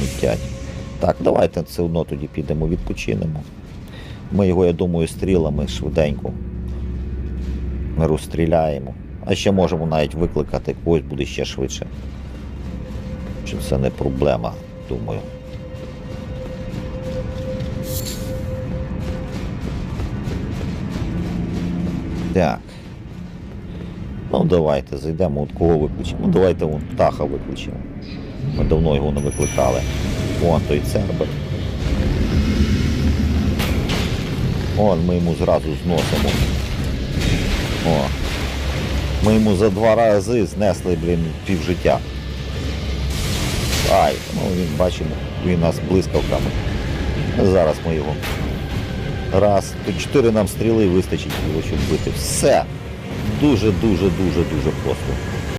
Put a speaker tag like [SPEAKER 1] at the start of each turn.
[SPEAKER 1] летять. Так, давайте все одно тоді підемо відпочинемо. Ми його, я думаю, стрілами швиденько розстріляємо. А ще можемо навіть викликати когось буде ще швидше. Чи це не проблема, думаю. Так. Ну давайте зайдемо, от кого викличемо. Ну, давайте вон птаха викличемо. Ми давно його не викликали. Вон той цербер. Вон ми йому зразу зносимо. О. Ми йому за два рази знесли, блін, півжиття. Ай, ну він бачимо, він нас блискавками. Зараз ми його. Раз, то чотири нам стріли вистачить було, щоб бити. Все. Дуже, дуже, дуже, дуже просто.